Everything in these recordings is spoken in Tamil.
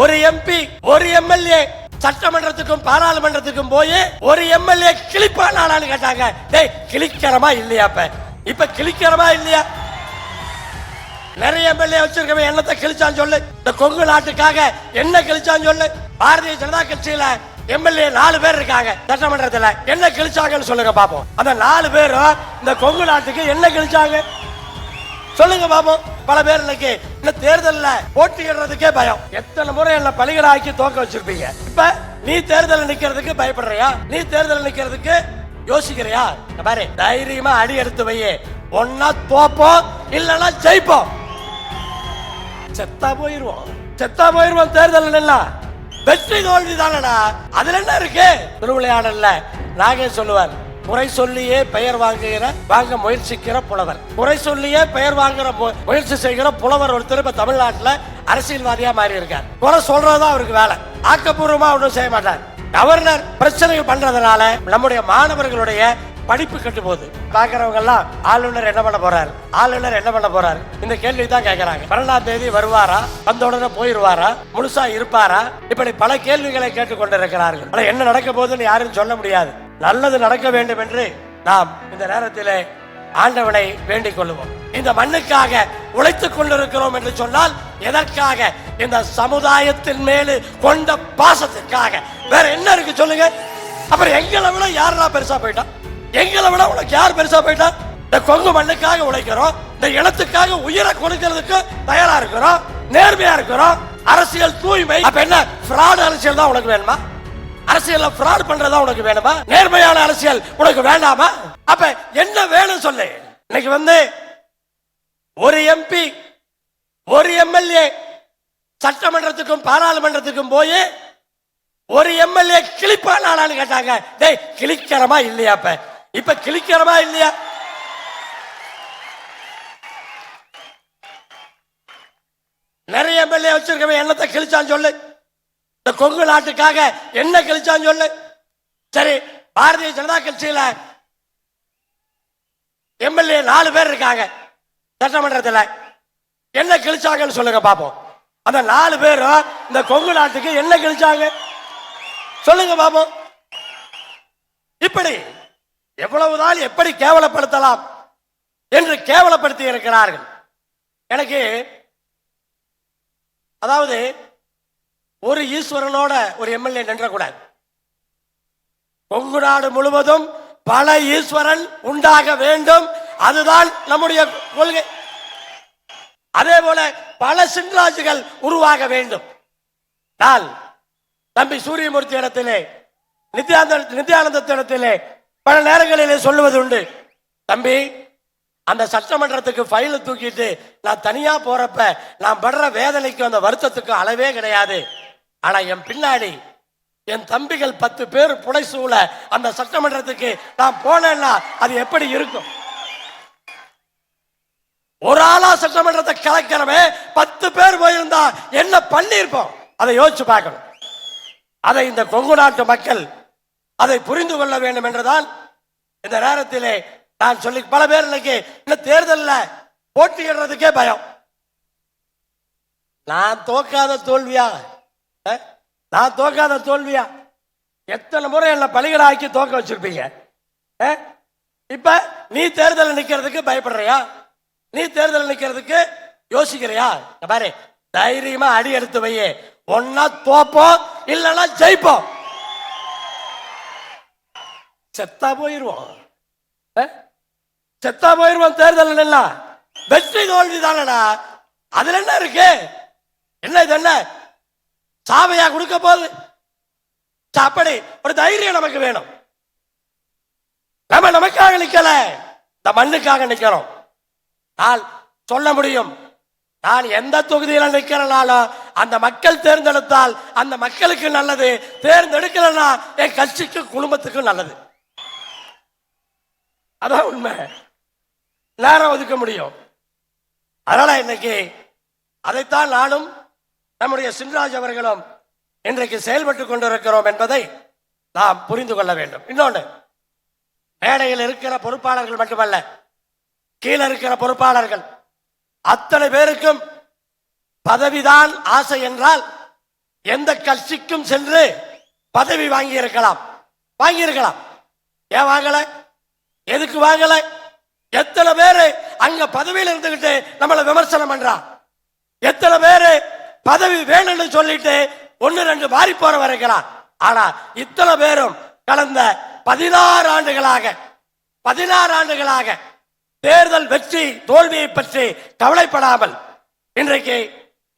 ஒரு எம்பி ஒரு எம்எல்ஏ சட்டமன்றத்துக்கும் பாராளுமன்றத்துக்கும் போய் ஒரு எம்எல்ஏ கிளிப்பானான்னு கேட்டாங்க. டேய் கிளிக்கிறமா இல்லையா இப்ப இப்ப கிளிக்கிறமா இல்லையா? நிறைய எம்எல்ஏ வச்சிருக்கவன் என்னத்தை கிழிச்சான்னு சொல்லு. இந்த கொங்கு நாட்டுக்காக என்ன கிழிச்சான்னு சொல்லு. பாரதிய ஜனதா கட்சியில எம்எல்ஏ நாலு பேர் இருக்காங்க சட்டமன்றத்துல. என்ன கிழிச்சாங்கன்னு சொல்லுங்க பாப்போம். அந்த நாலு பேரும் இந்த கொங்கு நாட்டுக்கு என்ன கிழிச்சாங்க? சொல்லுங்க பாப்போம் பல பேர் இன்னைக்கு இந்த தேர்தல்ல போட்டியிடுறதுக்கே பயம். எத்தனை முறை என்ன பலிகளாக்கி தோக்க வச்சிருப்பீங்க? இப்ப நீ தேர்தல் நிக்கிறதுக்கு பயப்படுறியா? நீ தேர்தல் நிக்கிறதுக்கு யோசிக்கிறியா? பாரு தைரியமா அடி எடுத்து வையே. ஒன்னா தோப்போம் இல்லனா ஜெயிப்போம். செத்தா போயிருவோம். செத்தா போயிருவோம் தேர்தல் நின்னா. வெற்றி தோல்வி தானடா அதுல என்ன இருக்கு? திருவிளையாடல்ல நாகே சொல்லுவார் குறை சொல்லியே பெயர் வாங்குகிற வாங்க முயற்சிக்கிற புலவர். குறை சொல்லியே பெயர் வாங்குற மு- முயற்சி செய்கிற புலவர் ஒருத்தர் இப்ப தமிழ்நாட்டுல அரசியல்வாதியா மாறி இருக்கார் குறை சொல்றதுதான் அவருக்கு வேலை. ஆக்கப்பூர்வமா ஒன்றும் செய்ய மாட்டார். கவர்னர் பிரச்சனைகள் பண்றதுனால நம்முடைய மாணவர்களுடைய படிப்பு கெட்டு போகுது. பாக்குறவங்க எல்லாம் ஆளுநர் என்ன பண்ண போறாரு? ஆளுநர் என்ன பண்ண போறாரு? இந்த கேள்வி தான் கேட்கறாங்க பன்னெண்டாம் தேதி வருவாரா? வந்த உடனே போயிருவாரா? முழுசா இருப்பாரா? இப்படி பல கேள்விகளை கேட்டுக் கொண்டிருக்கிறார்கள் ஆனா என்ன நடக்க போகுதுன்னு யாரும் சொல்ல முடியாது. நல்லது நடக்க வேண்டும் என்று நாம் இந்த நேரத்திலே ஆண்டவனை வேண்டிக் கொள்வோம் இந்த மண்ணுக்காக உழைத்துக் கொண்டிருக்கிறோம் என்று சொன்னால் எதற்காக? இந்த சமுதாயத்தின் மேலு கொண்ட பாசத்திற்காக. வேற என்ன இருக்கு சொல்லுங்க? அப்புறம் எங்களை விட யாரா பெருசா போயிட்டான் எங்களை விட உனக்கு யார் பெருசா போயிட்டான் இந்த கொங்கு மண்ணுக்காக உழைக்கிறோம். இந்த இனத்துக்காக உயிரை கொடுக்கிறதுக்கு தயாரா இருக்கிறோம். நேர்மையா இருக்கிறோம். அரசியல் தூய்மை. அப்ப என்ன? பிராட் அரசியல் தான் உனக்கு வேணுமா? அரசியல்ல fraud பண்றதா உனக்கு வேணுமா? நேர்மையான அரசியல் உனக்கு வேண்டாமா? அப்ப என்ன வேணும் சொல்லு. இன்னைக்கு வந்து ஒரு எம்பி ஒரு எம்எல்ஏ சட்டமன்றத்துக்கும் பாராளுமன்றத்துக்கும் போய் ஒரு எம்எல்ஏ கிளிப்பானான்னு கேட்டாங்க. டேய் கிளிக்கிறமா இல்லையா இப்ப இப்ப கிளிக்கிறமா இல்லையா? நிறைய எம்எல்ஏ வச்சிருக்கவன் என்னத்தை கிழிச்சான்னு சொல்லு. இந்த கொங்கு நாட்டுக்காக என்ன கிழிச்சான்னு சொல்லு. சரி பாரதிய ஜனதா கட்சியில எம்எல்ஏ நாலு பேர் இருக்காங்க சட்டமன்றத்துல. என்ன கிழிச்சாங்கன்னு சொல்லுங்க பாப்போம். அந்த நாலு பேரும் இந்த கொங்கு நாட்டுக்கு என்ன கிழிச்சாங்க? சொல்லுங்க பாப்போம். இப்படி எவ்வளவுதான் எப்படி கேவலப்படுத்தலாம் என்று கேவலப்படுத்தி இருக்கிறார்கள். எனக்கு அதாவது ஒரு ஈஸ்வரனோட ஒரு எம்எல்ஏ நின்றக்கூடாது. கொங்கு நாடு முழுவதும் பல ஈஸ்வரன் உண்டாக வேண்டும். அதுதான் நம்முடைய கொள்கை. அதே போல பல சின்ராஜுகள் உருவாக வேண்டும். நான் தம்பி சூரியமூர்த்தி இடத்திலே நித்யானந்த நித்யானந்தத்திடத்திலே பல நேரங்களிலே சொல்லுவது உண்டு. தம்பி அந்த சட்டமன்றத்துக்கு ஃபைலை தூக்கிட்டு நான் தனியாக போகிறப்ப நான் படுற வேதனைக்கும் அந்த வருத்தத்துக்கும் அளவே கிடையாது. ஆனா என் பின்னாடி என் தம்பிகள் பத்து பேர் புடைசூழ அந்த சட்டமன்றத்துக்கு நான் போனேன்னா அது எப்படி இருக்கும்? ஒரு ஆளா சட்டமன்றத்தை கலக்கிறவே பத்து பேர் போயிருந்தா என்ன பண்ணியிருப்போம்? அதை யோசிச்சு பார்க்கணும். அதை இந்த கொங்கு நாட்டு மக்கள் அதை புரிந்து கொள்ள வேண்டும் என்றுதான் இந்த நேரத்திலே நான் சொல்லி பல பேர் இன்னைக்கு இந்த தேர்தலில் போட்டியிடுறதுக்கே பயம். நான் தோக்காத தோல்வியா நான் தோக்காத தோல்வியா? எத்தனை முறை என்ன ஆக்கி தோக்க வச்சிருப்பீங்க? இப்ப நீ தேர்தல் நிக்கிறதுக்கு பயப்படுறியா? நீ தேர்தல் நிக்கிறதுக்கு யோசிக்கிறியா? பாரு தைரியமா அடி எடுத்து வையே. ஒன்னா தோப்போம் இல்லைன்னா ஜெயிப்போம். செத்தா போயிருவோம். செத்தா போயிருவோம் தேர்தல் நின்னா வெற்றி தோல்வி தானடா அதுல என்ன இருக்கு? என்ன இது என்ன? சாவையா கொடுக்க போகுது. அப்படி ஒரு தைரியம் நமக்கு வேணும். நம்ம நமக்காக நிக்கல. இந்த மண்ணுக்காக நிக்கிறோம் நான் சொல்ல முடியும். நான் எந்த தொகுதியில நிக்கிறனாலும் அந்த மக்கள் தேர்ந்தெடுத்தால் அந்த மக்களுக்கு நல்லது. தேர்ந்தெடுக்கலன்னா என் கட்சிக்கு குடும்பத்துக்கும் நல்லது. அதான் உண்மை. நேரம் ஒதுக்க முடியும். அதனால இன்னைக்கு அதைத்தான் நானும் நம்முடைய சின்ராஜ் அவர்களும் இன்றைக்கு செயல்பட்டு கொண்டிருக்கிறோம் என்பதை நாம் புரிந்து கொள்ள வேண்டும். இன்னொன்று மேடையில் இருக்கிற பொறுப்பாளர்கள் மட்டுமல்ல கீழே இருக்கிற பொறுப்பாளர்கள் அத்தனை பேருக்கும் பதவிதான் ஆசை என்றால் எந்த கட்சிக்கும் சென்று பதவி வாங்கி இருக்கலாம் வாங்கி இருக்கலாம் ஏன் வாங்கல? எதுக்கு வாங்கல? எத்தனை பேரு அங்க பதவியில் இருந்துகிட்டு நம்மளை விமர்சனம் பண்றான் எத்தனை பேரு பதவி வேணும்னு சொல்லிட்டு ஒன்னு ரெண்டு மாறி போற வரைக்கலாம். ஆனா இத்தனை பேரும் கடந்த பதினாறு ஆண்டுகளாக பதினாறு ஆண்டுகளாக தேர்தல் வெற்றி தோல்வியை பற்றி கவலைப்படாமல் இன்றைக்கு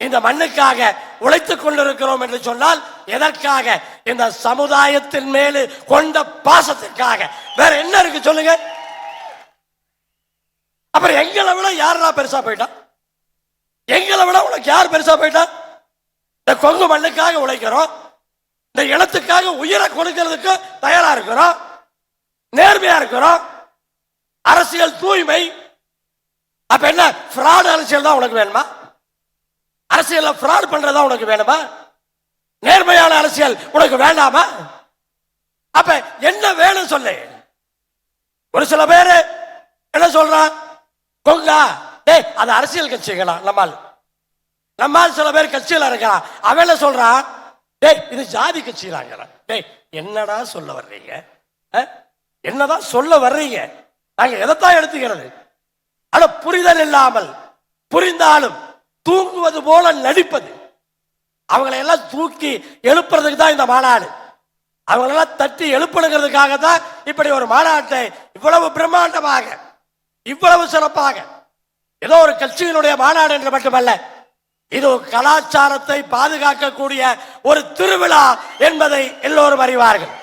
இந்த மண்ணுக்காக உழைத்துக் கொண்டிருக்கிறோம் என்று சொன்னால் எதற்காக இந்த சமுதாயத்தின் மேலு கொண்ட பாசத்திற்காக? வேற என்ன இருக்கு சொல்லுங்க. அப்புறம் எங்களை விட யாரெல்லாம் பெருசா போயிட்டான் எங்களை விட உனக்கு யார் பெருசா போயிட்டா? இந்த கொங்கு மண்ணுக்காக உழைக்கிறோம். இந்த இனத்துக்காக உயிரை கொடுக்கிறதுக்கு தயாரா இருக்கிறோம். நேர்மையா இருக்கிறோம். அரசியல் தூய்மை. அப்ப என்ன? fraud அரசியல் தான் உனக்கு வேணுமா? அரசியல்ல fraud பண்றதா உனக்கு வேணுமா? நேர்மையான அரசியல் உனக்கு வேண்டாமா? அப்ப என்ன வேணும் சொல்லு. ஒரு சில பேரு என்ன சொல்றான்? கொங்கா டே அது அரசியல் கட்சிகளா? நம்மால். நம்மால் சில பேர் கட்சியில் இருக்கலாம். அவன் என்ன சொல்றான் டேய் இது ஜாதி கட்சியிலாங்கிறான் டேய் என்னடா சொல்ல வர்றீங்க? என்னதான் சொல்ல வர்றீங்க? நாங்க எதைத்தான் எடுத்துக்கிறது? ஆனா புரிதல் இல்லாமல் புரிந்தாலும் தூங்குவது போல நடிப்பது. அவங்களை எல்லாம் தூக்கி எழுப்புறதுக்கு தான் இந்த மாநாடு. அவங்களெல்லாம் தட்டி எழுப்பணுங்கிறதுக்காக தான் இப்படி ஒரு மாநாட்டை இவ்வளவு பிரம்மாண்டமாக இவ்வளவு சிறப்பாக ஏதோ ஒரு கட்சியினுடைய மாநாடு என்று மட்டுமல்ல இது கலாச்சாரத்தை பாதுகாக்கக்கூடிய ஒரு திருவிழா என்பதை எல்லோரும் அறிவார்கள்.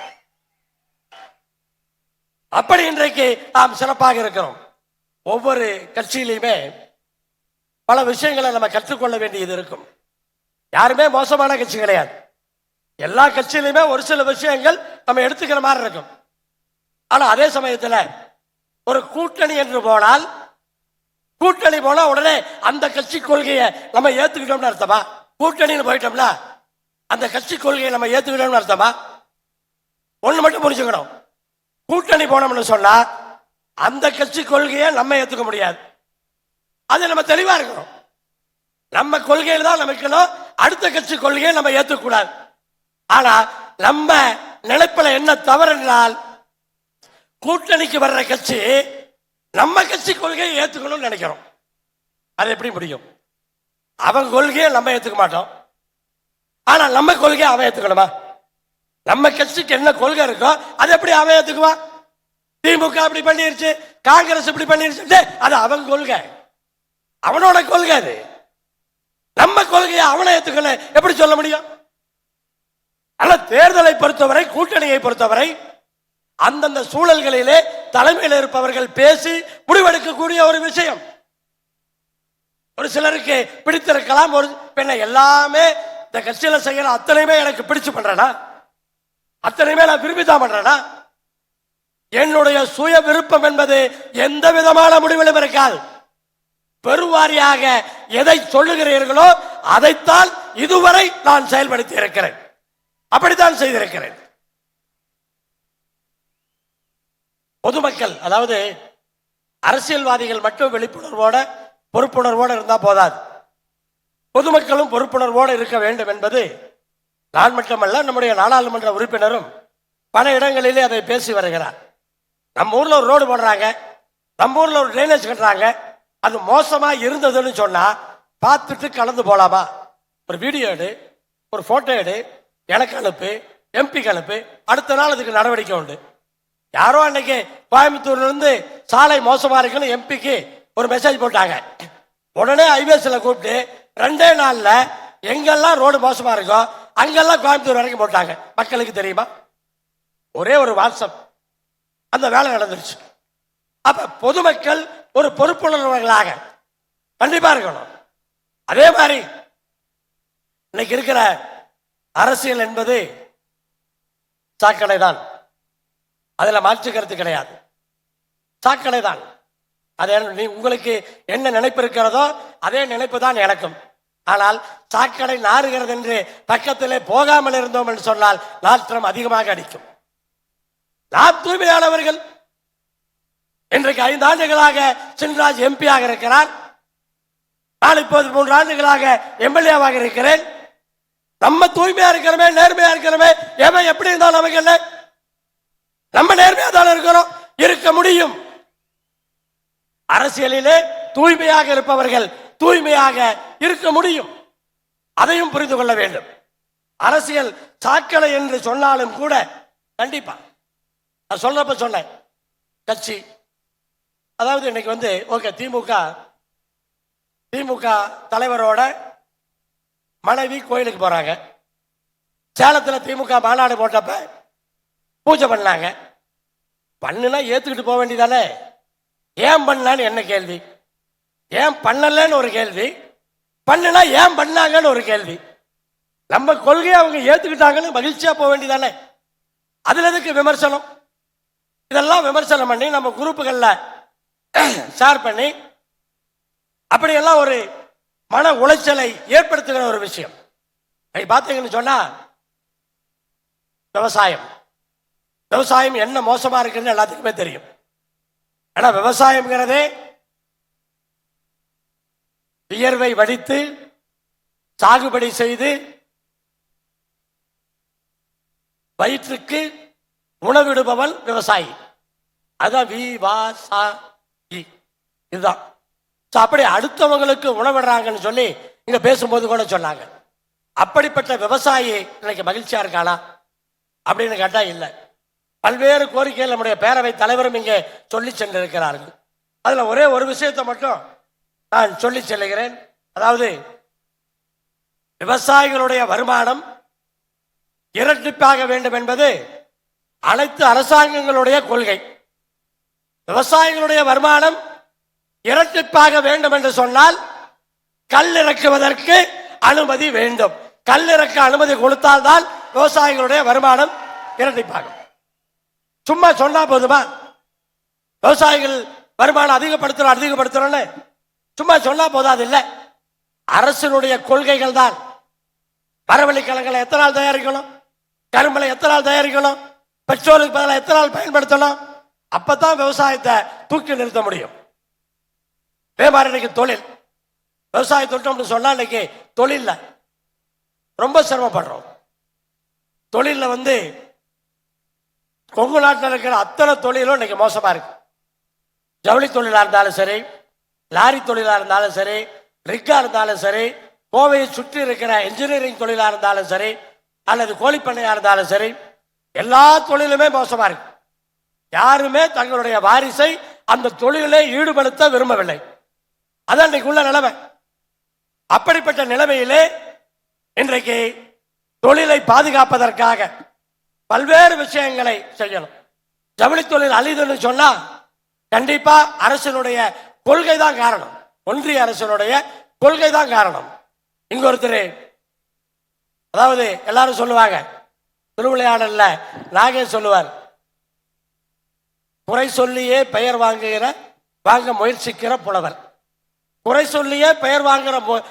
அப்படி இன்றைக்கு நாம் சிறப்பாக இருக்கிறோம். ஒவ்வொரு கட்சியிலையுமே பல விஷயங்களை நம்ம கற்றுக்கொள்ள வேண்டியது இருக்கும். யாருமே மோசமான கட்சி கிடையாது. எல்லா கட்சியிலுமே ஒரு சில விஷயங்கள் நம்ம எடுத்துக்கிற மாதிரி இருக்கும். ஆனா அதே சமயத்தில் ஒரு கூட்டணி என்று போனால் கூட்டணி போனா உடனே அந்த கட்சி கொள்கையை நம்ம ஏத்துக்கிட்டோம்னு அர்த்தமா? கூட்டணின்னு போயிட்டோம்னா அந்த கட்சி கொள்கையை நம்ம ஏத்துக்கிட்டோம்னு அர்த்தமா? ஒண்ணு மட்டும் புரிஞ்சுக்கணும். கூட்டணி போனோம்னு சொன்னா அந்த கட்சி கொள்கையை நம்ம ஏத்துக்க முடியாது. அது நம்ம தெளிவா இருக்கணும். நம்ம கொள்கையில தான் நம்ம இருக்கணும். அடுத்த கட்சி கொள்கையை நம்ம ஏத்துக்க ஆனா நம்ம நினைப்பில் என்ன தவறு என்றால் கூட்டணிக்கு வர்ற கட்சி நம்ம கட்சி கொள்கையை ஏற்றுக்கணும்னு நினைக்கிறோம். அது எப்படி முடியும்? அவன் கொள்கையை நம்ம ஏற்றுக்க மாட்டோம். ஆனால் நம்ம கொள்கையை அவன் ஏற்றுக்கணுமா நம்ம கட்சிக்கு என்ன கொள்கை இருக்கோ அதை எப்படி அவன் ஏற்றுக்குவான் திமுக இப்படி பண்ணிருச்சு காங்கிரஸ் இப்படி பண்ணிருச்சு அது அவன் கொள்கை. அவனோட கொள்கை அது. நம்ம கொள்கையை அவனை ஏற்றுக்கல எப்படி சொல்ல முடியும்? ஆனால் தேர்தலை பொறுத்தவரை கூட்டணியை பொறுத்தவரை அந்தந்த சூழல்களிலே தலைமையில் இருப்பவர்கள் பேசி முடிவெடுக்கக்கூடிய ஒரு விஷயம். ஒரு சிலருக்கு பிடித்திருக்கலாம் ஒரு பெண்ணை எல்லாமே இந்த கட்சியில் செய்யற அத்தனையுமே எனக்கு பிடிச்சு பண்றேனா? அத்தனையுமே நான் விரும்பி தான் பண்றேனா? என்னுடைய சுய விருப்பம் என்பது எந்த விதமான முடிவிலும் இருக்காது. பெருவாரியாக எதை சொல்லுகிறீர்களோ அதைத்தான் இதுவரை நான் செயல்படுத்தி இருக்கிறேன். அப்படித்தான் செய்திருக்கிறேன். பொதுமக்கள் அதாவது அரசியல்வாதிகள் மட்டும் விழிப்புணர்வோட பொறுப்புணர்வோடு இருந்தால் போதாது. பொதுமக்களும் பொறுப்புணர்வோடு இருக்க வேண்டும் என்பது நான் மட்டுமல்ல நம்முடைய நாடாளுமன்ற உறுப்பினரும் பல இடங்களிலே அதை பேசி வருகிறார். நம்ம ஊரில் ஒரு ரோடு போடுறாங்க நம்ம ஊரில் ஒரு ட்ரைனேஜ் கட்டுறாங்க அது மோசமாக இருந்ததுன்னு சொன்னால் பார்த்துட்டு கலந்து போகலாமா ஒரு வீடியோ எடு ஒரு ஃபோட்டோ எடு எனக்கு அனுப்பு எம்பி அனுப்பு அடுத்த நாள் அதுக்கு நடவடிக்கை உண்டு. யாரோ அன்னைக்கு கோயம்புத்தூர்ல இருந்து சாலை மோசமா இருக்குன்னு எம்பிக்கு ஒரு மெசேஜ் போட்டாங்க. உடனே ஐபிஎஸ்ல கூப்பிட்டு ரெண்டே நாள்ல எங்கெல்லாம் ரோடு மோசமா இருக்கோ அங்கெல்லாம் கோயம்புத்தூர் வரைக்கும் போட்டாங்க. மக்களுக்கு தெரியுமா? ஒரே ஒரு வாட்ஸ்அப் அந்த வேலை நடந்துருச்சு. அப்ப பொதுமக்கள் ஒரு பொறுப்புணர்வர்களாக கண்டிப்பா இருக்கணும். அதே மாதிரி இன்னைக்கு இருக்கிற அரசியல் என்பது சாக்கடை தான் அதில் மாற்றுக்கிறது கிடையாது. சாக்கடை தான் அதே நீ உங்களுக்கு என்ன நினைப்பு இருக்கிறதோ அதே நினைப்பு தான் எனக்கும். ஆனால் சாக்கடை நாறுகிறது என்று பக்கத்திலே போகாமல் இருந்தோம் என்று சொன்னால் நாற்றம் அதிகமாக அடிக்கும். நாம் தூய்மையானவர்கள். இன்றைக்கு ஐந்து ஆண்டுகளாக சின்ராஜ் எம்பியாக இருக்கிறார். நான் இப்போது மூன்று ஆண்டுகளாக எம்எல்ஏவாக இருக்கிறேன். நம்ம தூய்மையா இருக்கிறோமே நேர்மையா இருக்கிறோமே எவன் எப்படி இருந்தாலும் நமக்கு என்ன? நம்ம நேர்மையா தானே இருக்கிறோம்? இருக்க முடியும். அரசியலிலே தூய்மையாக இருப்பவர்கள் தூய்மையாக இருக்க முடியும். அதையும் புரிந்து கொள்ள வேண்டும். அரசியல் சாக்கடை என்று சொன்னாலும் கூட கண்டிப்பா. நான் சொல்றப்ப சொன்னேன். கட்சி. அதாவது இன்னைக்கு வந்து ஓகே திமுக. திமுக தலைவரோட மனைவி கோயிலுக்கு போறாங்க. சேலத்தில் திமுக மாநாடு போட்டப்ப பூஜை பண்ணாங்க. பண்ணுனா ஏத்துக்கிட்டு போக வேண்டியதானே? ஏன் பண்ணான்னு என்ன கேள்வி? ஏன் பண்ணலன்னு ஒரு கேள்வி. பண்ணுனா ஏன் பண்ணாங்கன்னு ஒரு கேள்வி. நம்ம கொள்கையை அவங்க ஏத்துக்கிட்டாங்கன்னு மகிழ்ச்சியா போக வேண்டியதானே? அதுல எதுக்கு விமர்சனம்? இதெல்லாம் விமர்சனம் பண்ணி நம்ம குரூப்புகளில் ஷேர் பண்ணி அப்படியெல்லாம் ஒரு மன உளைச்சலை ஏற்படுத்துகிற ஒரு விஷயம். அதை பார்த்தீங்கன்னு சொன்னா விவசாயம். விவசாயம் என்ன மோசமா இருக்குன்னு எல்லாத்துக்குமே தெரியும். ஆனா விவசாயம்ங்கிறதே வியர்வை வடித்து சாகுபடி செய்து வயிற்றுக்கு உணவிடுபவன் விவசாயி. அதான் வி வா சா இதுதான். அப்படி அடுத்தவங்களுக்கு உணவிடுறாங்கன்னு சொல்லி இங்க பேசும்போது கூட சொன்னாங்க. அப்படிப்பட்ட விவசாயி இன்னைக்கு மகிழ்ச்சியா இருக்கானா அப்படின்னு கேட்டா இல்லை. பல்வேறு கோரிக்கைகள் நம்முடைய பேரவை தலைவரும் இங்கே சொல்லி சென்றிருக்கிறார்கள். அதில் ஒரே ஒரு விஷயத்தை மட்டும் நான் சொல்லி செல்லுகிறேன். அதாவது விவசாயிகளுடைய வருமானம் இரட்டிப்பாக வேண்டும் என்பது அனைத்து அரசாங்கங்களுடைய கொள்கை. விவசாயிகளுடைய வருமானம் இரட்டிப்பாக வேண்டும் என்று சொன்னால் கல் இறக்குவதற்கு அனுமதி வேண்டும். கல் இறக்க அனுமதி கொடுத்தால்தான் விவசாயிகளுடைய வருமானம் இரட்டிப்பாகும். சும்மா சொன்னா போதுமா? விவசாயிகள் வருமானம் அதிகப்படுத்துறோம் அதிகப்படுத்தணும்னு சும்மா சொன்னா போதாது இல்லை. அரசனுடைய கொள்கைகள் தான். மரவள்ளி கிழங்குகளை எத்தனை நாள் தயாரிக்கணும்? கரும்பலை எத்தனை நாள் தயாரிக்கணும்? பெட்ரோலுக்கு பதிலாக எத்தனை நாள் பயன்படுத்தணும்? அப்பதான் விவசாயத்தை தூக்கி நிறுத்த முடியும். அதே இன்னைக்கு தொழில். விவசாய தொட்டோம்னு சொன்னா இன்னைக்கு தொழிலில். ரொம்ப சிரமப்படுறோம். தொழிலில் வந்து கொங்கு நாட்டில் இருக்கிற அத்தனை தொழிலும் இன்னைக்கு மோசமாக இருக்கு. ஜவுளி தொழிலாக இருந்தாலும் சரி லாரி தொழிலாக இருந்தாலும் சரி ரிக்காக இருந்தாலும் சரி கோவையை சுற்றி இருக்கிற இன்ஜினியரிங் தொழிலாக இருந்தாலும் சரி அல்லது கோழிப்பண்ணையாக இருந்தாலும் சரி எல்லா தொழிலுமே மோசமாக இருக்கு. யாருமே தங்களுடைய வாரிசை அந்த தொழிலை ஈடுபடுத்த விரும்பவில்லை. அதான் இன்னைக்கு உள்ள நிலைமை. அப்படிப்பட்ட நிலைமையிலே இன்றைக்கு தொழிலை பாதுகாப்பதற்காக பல்வேறு விஷயங்களை செய்யணும். ஜவுளி தொழில் அழிதுன்னு சொன்னா கண்டிப்பா அரசனுடைய கொள்கை தான் காரணம். ஒன்றிய அரசனுடைய கொள்கை தான் காரணம் இங்கொருத்தர் அதாவது எல்லாரும் சொல்லுவாங்க திருவிளையாடல்ல நாகே சொல்லுவார் குறை சொல்லியே பெயர் வாங்குகிற வாங்க முயற்சிக்கிற புலவர். குறை சொல்லியே பெயர் வாங்குற மு-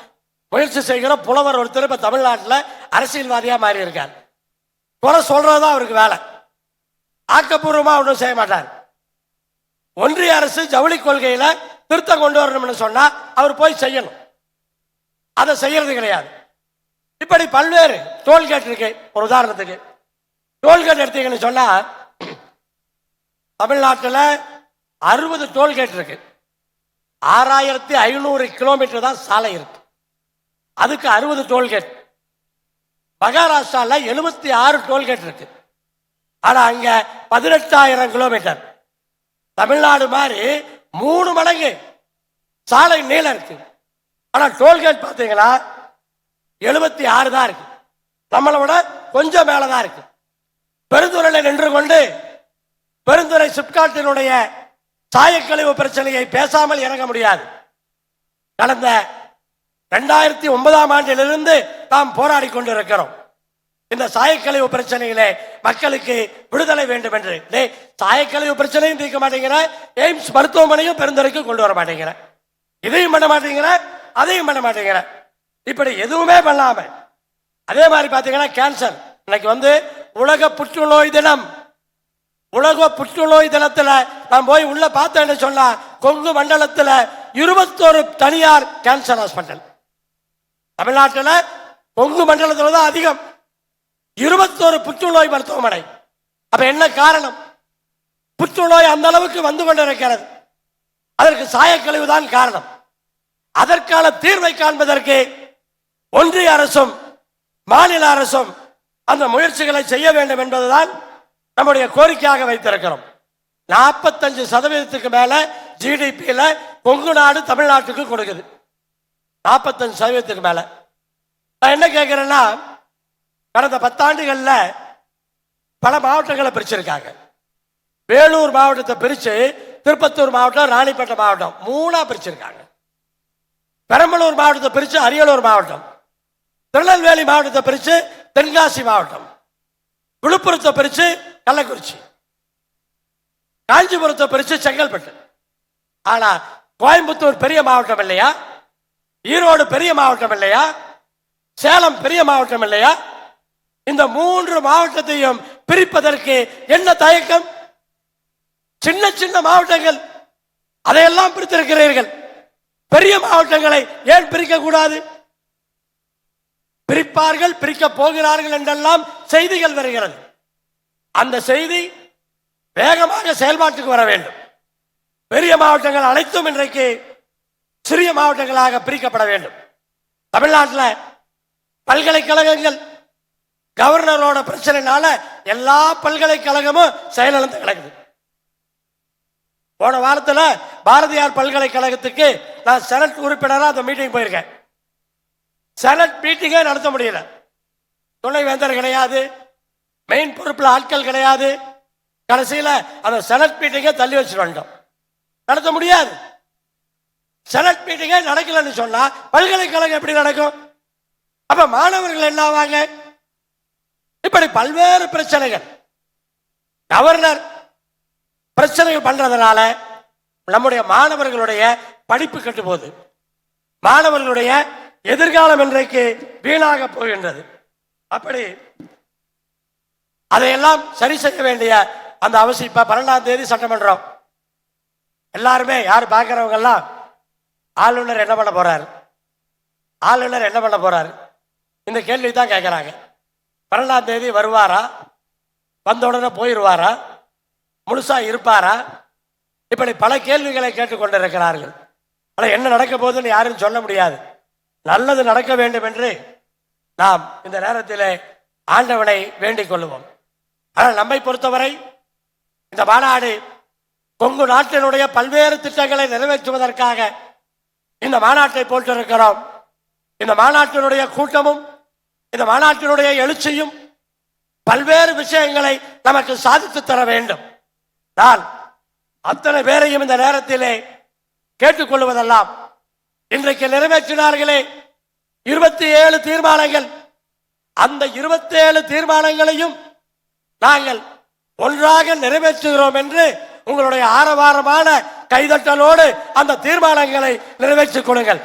முயற்சி செய்கிற புலவர் ஒருத்தர் இப்ப தமிழ்நாட்டில் அரசியல்வாதியா மாறி இருக்கார் குறை சொல்றதுதான் அவருக்கு வேலை. ஆக்கப்பூர்வமாக ஒன்றும் செய்ய மாட்டார். ஒன்றிய அரசு ஜவுளி கொள்கையில் திருத்தம் கொண்டு வரணும்னு சொன்னால் அவர் போய் செய்யணும். அதை செய்யறது கிடையாது. இப்படி பல்வேறு டோல்கேட் இருக்கு. ஒரு உதாரணத்துக்கு. டோல்கேட் எடுத்தீங்கன்னு சொன்னால் தமிழ்நாட்டில் அறுபது டோல்கேட் இருக்கு. ஆறாயிரத்தி ஐநூறு கிலோமீட்டர் தான் சாலை இருக்கு. அதுக்கு அறுபது டோல்கேட் மகாராஷ்டிராவில் எழுபத்தி ஆறு டோல்கேட் இருக்கு. ஆனால் அங்கே பதினெட்டாயிரம் கிலோமீட்டர். தமிழ்நாடு மாதிரி மூணு மடங்கு சாலை நீளம் இருக்கு. ஆனால் டோல்கேட் பார்த்தீங்கன்னா எழுபத்தி ஆறு தான் இருக்கு. நம்மளை விட கொஞ்சம் மேலதான் இருக்கு. பெருந்துறையில் நின்று கொண்டு பெருந்துறை சிப்காட்டினுடைய சாயக்கழிவு பிரச்சனையை பேசாமல் இறங்க முடியாது. கடந்த ரெண்டாயிரத்தி ஒன்பதாம் ஆண்டிலிருந்து நாம் போராடி கொண்டிருக்கிறோம். இந்த சாயக்கழிவு பிரச்சனையிலே மக்களுக்கு விடுதலை வேண்டும் என்று. டேய், சாயக்கழிவு பிரச்சனையும் தீர்க்க மாட்டேங்கிற எய்ம்ஸ் மருத்துவமனையும் பெருந்தரைக்கும் கொண்டு வர மாட்டேங்கிற இதையும் பண்ண மாட்டேங்கிற அதையும் பண்ண மாட்டேங்கிற இப்படி எதுவுமே பண்ணாம அதே மாதிரி பார்த்தீங்கன்னா கேன்சர் இன்னைக்கு வந்து உலக புற்றுநோய் தினம். உலக புற்றுநோய் தினத்துல நான் போய் உள்ள பார்த்தேன்னு சொன்னா கொங்கு மண்டலத்துல இருபத்தோரு தனியார் கேன்சர் ஹாஸ்பிட்டல் தமிழ்நாட்டில் கொங்கு மண்டலத்தில் தான் அதிகம். இருபத்தோரு புற்றுநோய் மருத்துவமனை. அப்ப என்ன காரணம்? புற்றுநோய் அந்த அளவுக்கு வந்து கொண்டிருக்கிறது. அதற்கு சாயக்கழிவு தான் காரணம். அதற்கான தீர்வை காண்பதற்கு ஒன்றிய அரசும் மாநில அரசும் அந்த முயற்சிகளை செய்ய வேண்டும் என்பதுதான் நம்முடைய கோரிக்கையாக வைத்திருக்கிறோம். நாற்பத்தஞ்சு சதவீதத்துக்கு மேல ஜிடிபியில் கொங்கு நாடு தமிழ்நாட்டுக்கு கொடுக்குது. நாற்பத்தஞ்சு சதவீதத்துக்கு மேலே. நான் என்ன கேட்குறேன்னா கடந்த பத்தாண்டுகளில் பல மாவட்டங்களை பிரிச்சிருக்காங்க. வேலூர் மாவட்டத்தை பிரித்து திருப்பத்தூர் மாவட்டம் ராணிப்பேட்டை மாவட்டம் மூணாக பிரிச்சிருக்காங்க. பெரம்பலூர் மாவட்டத்தை பிரித்து அரியலூர் மாவட்டம். திருநெல்வேலி மாவட்டத்தை பிரித்து தென்காசி மாவட்டம். விழுப்புரத்தை பிரித்து கள்ளக்குறிச்சி. காஞ்சிபுரத்தை பிரித்து செங்கல்பட்டு. ஆனால் கோயம்புத்தூர் பெரிய மாவட்டம் இல்லையா? ஈரோடு பெரிய மாவட்டம் இல்லையா? சேலம் பெரிய மாவட்டம் இல்லையா? இந்த மூன்று மாவட்டத்தையும் பிரிப்பதற்கு என்ன தயக்கம்? சின்ன சின்ன மாவட்டங்கள் அதையெல்லாம் பிரித்திருக்கிறீர்கள். பெரிய மாவட்டங்களை ஏன் பிரிக்க கூடாது பிரிப்பார்கள் பிரிக்க போகிறார்கள் என்றெல்லாம் செய்திகள் வருகிறது. அந்த செய்தி வேகமாக செயல்பாட்டுக்கு வர வேண்டும். பெரிய மாவட்டங்கள் அனைத்தும் இன்றைக்கு சிறிய மாவட்டங்களாக பிரிக்கப்பட வேண்டும். தமிழ்நாட்டில் பல்கலைக்கழகங்கள் கவர்னரோட பிரச்சனைனால எல்லா பல்கலைக்கழகமும் செயலிழந்து கிடக்குது. போன வாரத்தில் பாரதியார் பல்கலைக்கழகத்துக்கு நான் செனட் உறுப்பினராக அந்த மீட்டிங் போயிருக்கேன். செனட் மீட்டிங்கே நடத்த முடியல. துணைவேந்தர் கிடையாது மெயின் பொறுப்பில் ஆட்கள் கிடையாது. கடைசியில் அந்த செனட் மீட்டிங்கை தள்ளி வச்சுட்டு வந்துட்டோம். நடத்த முடியாது. செனட் மீட்டிங்கே நடக்கலன்னு சொன்னா பல்கலைக்கழகம் எப்படி நடக்கும்? அப்ப மாணவர்கள் என்ன ஆவாங்க? இப்படி பல்வேறு பிரச்சனைகள். கவர்னர் பிரச்சனைகள் பண்றதுனால நம்முடைய மாணவர்களுடைய படிப்பு கெட்டு போகுது. மாணவர்களுடைய எதிர்காலம் இன்றைக்கு வீணாக போகின்றது. அப்படி அதையெல்லாம் சரி செய்ய வேண்டிய அந்த அவசியம். இப்ப பன்னெண்டாம் தேதி சட்டமன்றம். எல்லாருமே யார் பார்க்கறவங்க எல்லாம் ஆளுநர் என்ன பண்ண போகிறார் ஆளுநர் என்ன பண்ண போகிறார் இந்த கேள்வி தான் கேட்குறாங்க பன்னெண்டாம் தேதி வருவாரா? வந்த உடனே போயிடுவாரா முழுசாக இருப்பாரா? இப்படி பல கேள்விகளை கேட்டுக்கொண்டிருக்கிறார்கள் ஆனால் என்ன நடக்க போகுதுன்னு யாரும் சொல்ல முடியாது. நல்லது நடக்க வேண்டும் என்று நாம் இந்த நேரத்தில் ஆண்டவனை வேண்டிக் கொள்வோம் ஆனால் நம்மை பொறுத்தவரை இந்த மாநாடு கொங்கு நாட்டினுடைய பல்வேறு திட்டங்களை நிறைவேற்றுவதற்காக இந்த மாநாட்டை போட்டிருக்கிறோம். இந்த மாநாட்டினுடைய கூட்டமும் இந்த மாநாட்டினுடைய எழுச்சியும் பல்வேறு விஷயங்களை நமக்கு சாதித்து தர வேண்டும். நான் அத்தனை பேரையும் இந்த நேரத்திலே கேட்டுக்கொள்வதெல்லாம் இன்றைக்கு நிறைவேற்றினார்களே இருபத்தி ஏழு தீர்மானங்கள். அந்த இருபத்தி ஏழு தீர்மானங்களையும் நாங்கள் ஒன்றாக நிறைவேற்றுகிறோம் என்று உங்களுடைய ஆரவாரமான கைதட்டலோடு அந்த தீர்மானங்களை நிறைவேற்றிக் கொடுங்கள்.